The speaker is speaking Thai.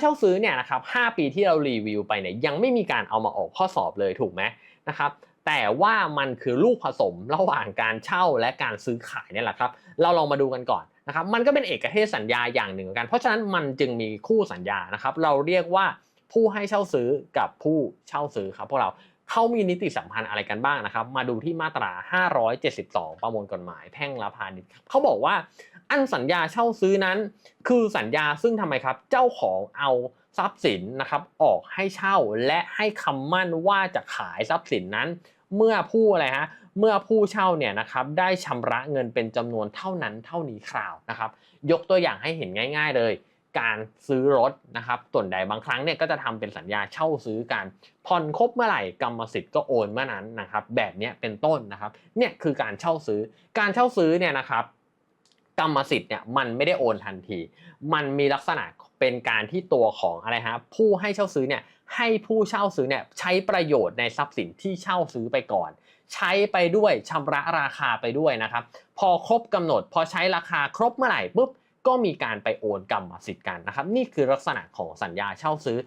เช่าซื้อเนี่ยนะครับ5ปีที่เรารีวิวไปเนี่ยยังไม่มีการเอามาออกข้อสอบเลยถูกไหมนะครับแต่ว่ามันคือลูกผสมระหว่างการเช่าและการซื้อขายเนี่ยแหละครับ เราลองมาดูกันก่อนนะครับมันก็เป็นเอกเทศสัญญาอย่างหนึ่งกัน เพราะฉะนั้นมันจึงมีคู่สัญญานะครับ เราเรียกว่าผู้ให้เช่าซื้อกับผู้เช่าซื้อครับพวกเรา เขามีนิติสัมพันธ์อะไรกันบ้างนะครับ มาดูที่มาตรา 572 ประมวลกฎหมายแพ่งและพาณิชย์เขาบอกว่า อันสัญญาเช่าซื้อนั้น คือสัญญาซึ่งทำไมครับ เจ้าของเอาทรัพย์สินนะครับออกให้เช่าและให้คำมั่นว่าจะขายทรัพย์สินนั้น เมื่อผู้อะไรฮะเมื่อผู้เช่าเนี่ยนะครับได้ชำระเงินเป็นจำนวนเท่านั้นเท่านี้คราวนะครับ ยกตัวอย่างให้เห็นง่าย ๆ เลย การซื้อรถนะครับส่วนใดบางครั้งเนี่ยก็จะทำเป็นสัญญาเช่าซื้อกันผ่อนครบเมื่อไหร่กรรมสิทธิ์ก็โอนเมื่อนั้นนะครับ แบบนี้เป็นต้นนะครับเนี่ยคือการเช่าซื้อ การเช่าซื้อเนี่ยนะครับกรรมสิทธิ์เนี่ยมันไม่ได้โอนทันที มันมีลักษณะเป็นการที่ตัวของอะไรฮะผู้ให้เช่าซื้อเนี่ยให้ผู้เช่าซื้อเนี่ยใช้ประโยชน์ในทรัพย์สินที่เช่าซื้อไปก่อน ใช้ไปด้วยชำระราคาไปด้วยนะครับ พอครบกำหนด พอใช้ราคาครบเมื่อไหร่ปุ๊บ ก็มีการไปโอนกรรมสิทธิ์กันนะครับนี่คือลักษณะของสัญญาเช่าซื้อ